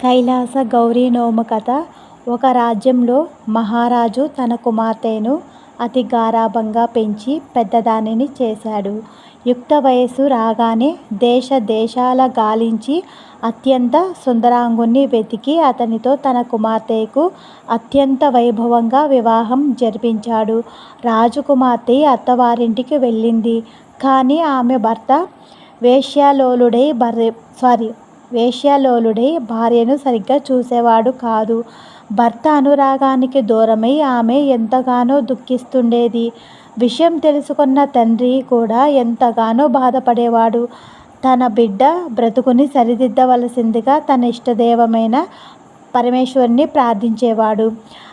కైలాస గౌరీ నోము కథ ఒక రాజ్యంలో మహారాజు తన కుమార్తెను అతి గారాభంగా పెంచి పెద్దదానిని చేశాడు. యుక్త వయస్సు రాగానే దేశ దేశాల గాలించి అత్యంత సుందరాంగుణ్ణి వెతికి అతనితో తన కుమార్తెకు అత్యంత వైభవంగా వివాహం జరిపించాడు. రాజకుమార్తె అత్తవారింటికి వెళ్ళింది. కానీ ఆమె భర్త వేశ్యాలోలుడై బర్రె సారీ వేశ్యాలోలుడై భార్యను సరిగ్గా చూసేవాడు కాదు. భర్త అనురాగానికి దూరమై ఆమె ఎంతగానో దుఃఖిస్తుండేది. విషయం తెలుసుకున్న తండ్రి కూడా ఎంతగానో బాధపడేవాడు. తన బిడ్డ బ్రతుకుని సరిదిద్దవలసిందిగా తన ఇష్టదేవమైన పరమేశ్వరుని ప్రార్థించేవాడు.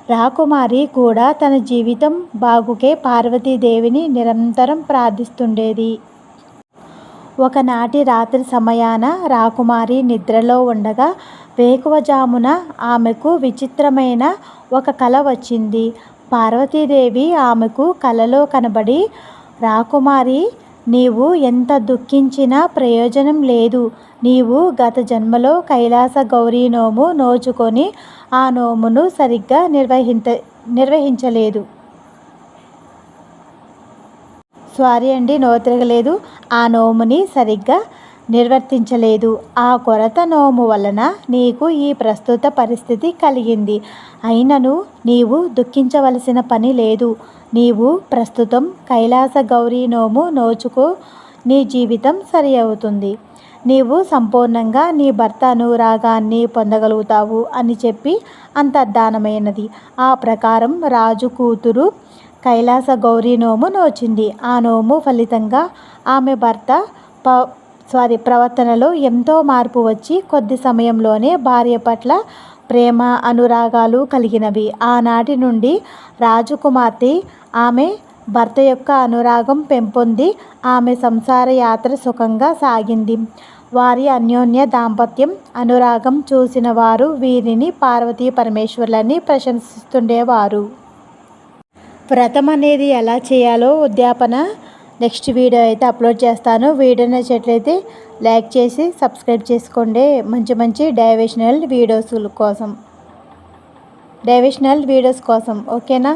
రాకుమారి కూడా తన జీవితం బాగుకే పార్వతీదేవిని నిరంతరం ప్రార్థిస్తుండేది. ఒకనాటి రాత్రి సమయాన రాకుమారి నిద్రలో ఉండగా వేకువజామున ఆమెకు విచిత్రమైన ఒక కల వచ్చింది. పార్వతీదేవి ఆమెకు కలలో కనబడి రాకుమారి నీవు ఎంత దుఃఖించినా ప్రయోజనం లేదు. నీవు గత జన్మలో కైలాస గౌరీ నోము నోచుకొని ఆ నోమును సరిగ్గా నిర్వహించ నిర్వహించలేదు. సారీ అండి నోతిరగలేదు. ఆ నోముని సరిగ్గా నిర్వర్తించలేదు. ఆ కొరత నోము వలన నీకు ఈ ప్రస్తుత పరిస్థితి కలిగింది. అయినను నీవు దుఃఖించవలసిన పని లేదు. నీవు ప్రస్తుతం కైలాస గౌరీ నోము నోచుకో నీ జీవితం సరి అవుతుంది. నీవు సంపూర్ణంగా నీ భర్త అనురాగాన్ని పొందగలుగుతావు అని చెప్పి అంతర్ధానమైనది. ఆ ప్రకారం రాజు కూతురు కైలాస గౌరీ నోము నోచింది. ఆ నోము ఫలితంగా ఆమె భర్త ప సారీ ప్రవర్తనలో ఎంతో మార్పు వచ్చి కొద్ది సమయంలోనే భార్య పట్ల ప్రేమ అనురాగాలు కలిగినవి. ఆనాటి నుండి రాజకుమార్తె ఆమె భర్త యొక్క అనురాగం పెంపొంది ఆమె సంసార యాత్ర సుఖంగా సాగింది. వారి అన్యోన్య దాంపత్యం, అనురాగం చూసిన వారు వీరిని పార్వతీ పరమేశ్వరులని ప్రశంసిస్తుండేవారు. వ్రతం అనేది ఎలా చేయాలో ఉద్యాపన నెక్స్ట్ వీడియో అయితే అప్లోడ్ చేస్తాను. వీడియో నచ్చినట్లయితే లైక్ చేసి సబ్స్క్రైబ్ చేసుకోండి. మంచి మంచి డైవేషనల్ వీడియోస్ కోసం డైవేషనల్ వీడియోస్ కోసం ఓకేనా